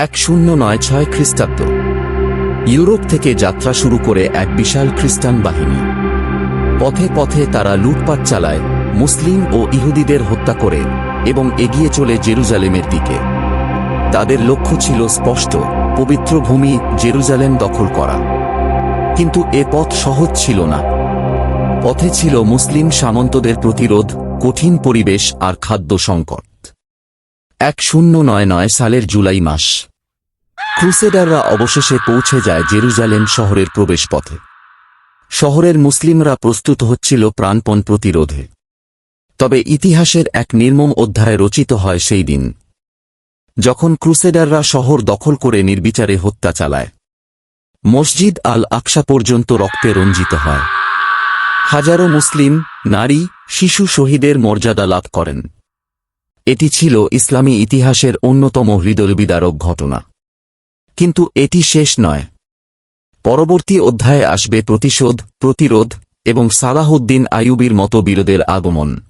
এক শূন্য নয় ছয় খ্রিস্টাব্দ। ইউরোপ থেকে যাত্রা শুরু করে এক বিশাল খ্রিস্টান বাহিনী। পথে পথে তারা লুটপাট চালায়, মুসলিম ও ইহুদিদের হত্যা করে এবং এগিয়ে চলে জেরুজালেমের দিকে। তাদের লক্ষ্য ছিল স্পষ্ট, পবিত্র ভূমি জেরুজালেম দখল করা। কিন্তু এ পথ সহজ ছিল না। পথে ছিল মুসলিম সামন্তদের প্রতিরোধ, কঠিন পরিবেশ আর খাদ্য সংকট। এক শূন্য নয় নয় সালের জুলাই মাস। ক্রুসেডাররা অবশেষে পৌঁছে যায় জেরুজালেম শহরের প্রবেশপথে। শহরের মুসলিমরা প্রস্তুত হচ্ছিল প্রাণপণ প্রতিরোধে। তবে ইতিহাসের এক নির্মম অধ্যায় রচিত হয় সেই দিন। যখন ক্রুসেডাররা শহর দখল করে নির্বিচারে হত্যা চালায়, মসজিদ আল আকসা পর্যন্ত রক্তে রঞ্জিত হয়। হাজারো মুসলিম, নারী, শিশু শহীদের মর্যাদা লাভ করেন। এটি ছিল ইসলামী ইতিহাসের অন্যতম হৃদয়বিদারক ঘটনা। কিন্তু এটি শেষ নয়। পরবর্তী অধ্যায়ে আসবে প্রতিশোধ, প্রতিরোধ এবং সালাহুদ্দিন আয়ুবির মতো বিরোধের আগমন।